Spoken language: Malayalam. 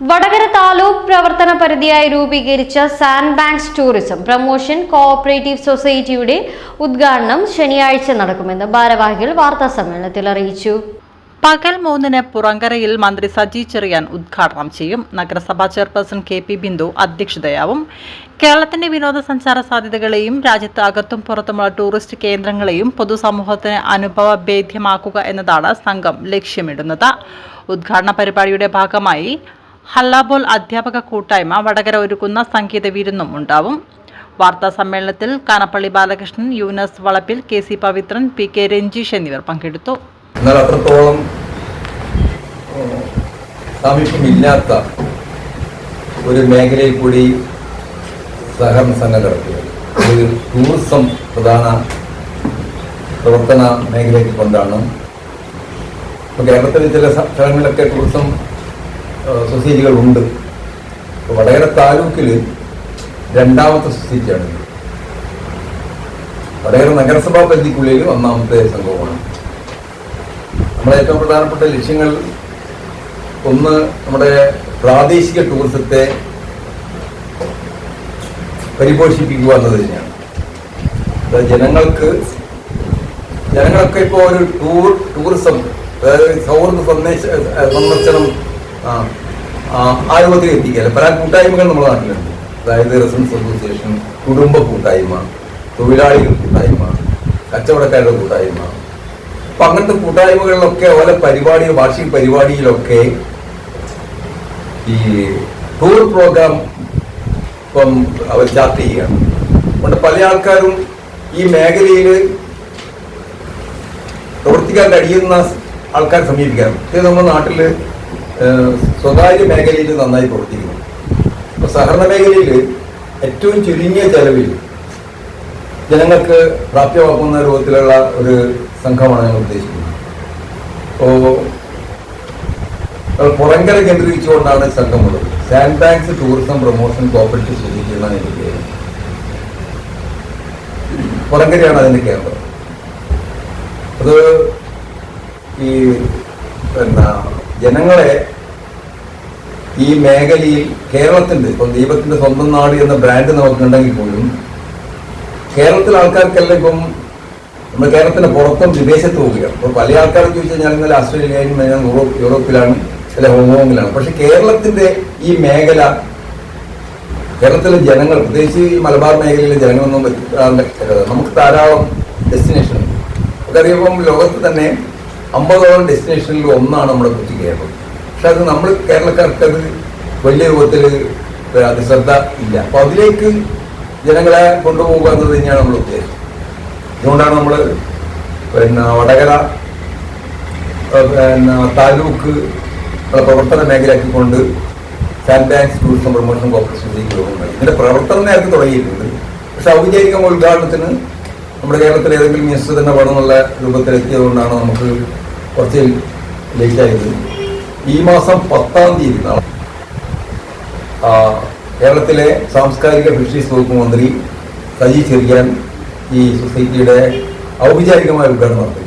വടകര താലൂക്ക് പ്രവർത്തന പരിധിയായി രൂപീകരിച്ച Sand Banks tourism promotion cooperative സൊസൈറ്റിയുടെ ഉദ്ഘാടനം ശനിയാഴ്ച നടക്കുമെന്ന് ഭാരവാഹികൾ വാർത്താ സമ്മേളനത്തിൽ അറിയിച്ചു. പകൽ മൂന്നിന് പുറങ്കരയിൽ മന്ത്രി സജി ചെറിയാൻ ഉദ്ഘാടനം ചെയ്യും. നഗരസഭാ ചെയർപേഴ്സൺ കെ പി ബിന്ദു അധ്യക്ഷതയാവും. കേരളത്തിന്റെ വിനോദസഞ്ചാര സാധ്യതകളെയും രാജ്യത്ത് അകത്തും പുറത്തുമുള്ള ടൂറിസ്റ്റ് കേന്ദ്രങ്ങളെയും പൊതുസമൂഹത്തിന് അനുഭവഭേദ്യമാക്കുക എന്നതാണ് സംഘം ലക്ഷ്യമിടുന്നത്. ഉദ്ഘാടന പരിപാടിയുടെ ഭാഗമായി ഹല്ലാബോൾ അധ്യാപക കൂട്ടായ്മ വടകര ഒരുക്കുന്ന സംഗീത വിരുന്നും ഉണ്ടാവും. വാർത്താ സമ്മേളനത്തിൽ Kanappalli Balakrishnan Yunus Valappil K C Pavithran P K Ranjeesh എന്നിവർ പങ്കെടുത്തു. എന്നാൽ അത്രത്തോളം സാമീപ്യമില്ലാത്ത ഒരു മേഖലയിൽ കൂടി സഹകരണ സംഘം നടത്തിയത് ഒരു ടൂറിസം പ്രധാന പ്രവർത്തന മേഖലയ്ക്ക് കൊണ്ടാണ്. ഇപ്പോൾ കേരളത്തിൽ ചില സ്ഥ- സ്ഥലങ്ങളിലൊക്കെ ടൂറിസം സൊസൈറ്റികളുണ്ട്. വടകര താലൂക്കിൽ രണ്ടാമത്തെ സൊസൈറ്റിയാണ്. വടകര നഗരസഭാ പരിധിക്കുള്ളിൽ ഒന്നാമത്തെ സംഭവമാണ് നമ്മുടെ ഏറ്റവും പ്രധാനപ്പെട്ട ലക്ഷ്യങ്ങൾ ഒന്ന് നമ്മുടെ പ്രാദേശിക ടൂറിസത്തെ പരിപോഷിപ്പിക്കുക എന്നത് തന്നെയാണ്. ജനങ്ങൾക്ക് ജനങ്ങളൊക്കെ ഇപ്പോൾ ഒരു ടൂർ ടൂറിസം അതായത് സൗഹൃദ സന്ദേശ സന്ദർശനം ആ, രൂപത്തിൽ എത്തിക്കുക പല കൂട്ടായ്മകൾ നമ്മുടെ നാട്ടിലുണ്ട്. അതായത് റെസിഡൻസ് അസോസിയേഷൻ കുടുംബ കൂട്ടായ്മ തൊഴിലാളികൾ കൂട്ടായ്മ കച്ചവടക്കാരുടെ കൂട്ടായ്മ. അപ്പൊ അങ്ങനത്തെ കൂട്ടായ്മകളിലൊക്കെ ഓരോ പരിപാടി വാർഷിക പരിപാടിയിലൊക്കെ ഈ ടൂർ പ്രോഗ്രാം ഇപ്പം അവർ ചാർട്ട് ചെയ്യുകയാണ്. അതുകൊണ്ട് പല ആൾക്കാരും ഈ മേഖലയിൽ പ്രവർത്തിക്കാൻ കഴിയുന്ന ആൾക്കാർ സമീപിക്കാറുണ്ട്. നമ്മുടെ നാട്ടിൽ സ്വകാര്യ മേഖലയിൽ നന്നായി പ്രവർത്തിക്കുന്നു. ഇപ്പൊ സഹകരണ മേഖലയിൽ ഏറ്റവും ചുരുങ്ങിയ ചെലവിൽ ജനങ്ങൾക്ക് പ്രാപ്യമാക്കുന്ന രൂപത്തിലുള്ള ഒരു സംഘമാണ് ഞങ്ങൾ ഉദ്ദേശിക്കുന്നത്. അപ്പോൾ പുറങ്കര കേന്ദ്രീകരിച്ചുകൊണ്ടാണ് സംഘമുള്ളത് Sand Banks tourism promotion cooperative എന്റെ പേര്. പുറങ്കരയാണ് അതിന്റെ കേന്ദ്രം. അത് ഈ പിന്നെ ജനങ്ങളെ ഈ മേഖലയിൽ കേരളത്തിന്റെ ഇപ്പം ദീപത്തിന്റെ സ്വന്തം നാട് എന്ന ബ്രാൻഡ് നമുക്കുണ്ടെങ്കിൽ പോലും കേരളത്തിലെ ആൾക്കാർക്കെല്ലാം ഇപ്പം നമ്മൾ കേരളത്തിന് പുറത്തും വിദേശത്ത് പോവുകയാണ്. ഇപ്പോൾ പല ആൾക്കാരും ചോദിച്ചു കഴിഞ്ഞാൽ ഇന്നലെ ആസ്ട്രേലിയയിലും ഞാൻ യൂറോപ്പ് യൂറോപ്പിലാണ് ചില ഹോങ്കോങ്ങിലാണ്. പക്ഷെ കേരളത്തിന്റെ ഈ മേഖല കേരളത്തിലെ ജനങ്ങൾ പ്രത്യേകിച്ച് ഈ മലബാർ മേഖലയിലെ ജനങ്ങളൊന്നും നമുക്ക് ധാരാളം ഡെസ്റ്റിനേഷൻ ഉണ്ട്. ലോകത്ത് തന്നെ അമ്പതോളം ഡെസ്റ്റിനേഷനിൽ ഒന്നാണ് നമ്മുടെ കൊച്ചി കേരളം. പക്ഷെ അത് നമ്മൾ കേരളക്കാർക്ക് അത് വലിയ രൂപത്തിൽ അത് ശ്രദ്ധ ഇല്ല. അപ്പൊ അതിലേക്ക് ജനങ്ങളെ കൊണ്ടുപോകുക എന്നത് തന്നെയാണ് നമ്മൾ ഉദ്ദേശം. അതുകൊണ്ടാണ് നമ്മൾ പിന്നെ വടകര പിന്നെ താലൂക്ക് പ്രവർത്തന മേഖലയാക്കിക്കൊണ്ട് Sand Banks tourism promotion corporation യോഗങ്ങൾ ഇതിന്റെ പ്രവർത്തന നേരത്തെ തുടങ്ങിയിട്ടുണ്ട്. പക്ഷെ ഔദ്യോഗിക ഉദ്ഘാടനത്തിന് നമ്മുടെ കേരളത്തിലെ ഏതെങ്കിലും മിനിസ്റ്റർ തന്നെ വേണമെന്നുള്ള രൂപത്തിലെത്തിയതുകൊണ്ടാണ് നമുക്ക് കുറച്ച് ലേറ്റായത് ഈ മാസം പത്താം തീയതി കേരളത്തിലെ സാംസ്കാരിക ഫിഷറീസ് വകുപ്പ് മന്ത്രി സജി ചെറിയാൻ ഈ സൊസൈറ്റിയുടെ ഔപചാരികമായ ഉദ്ഘാടനം നടത്തി.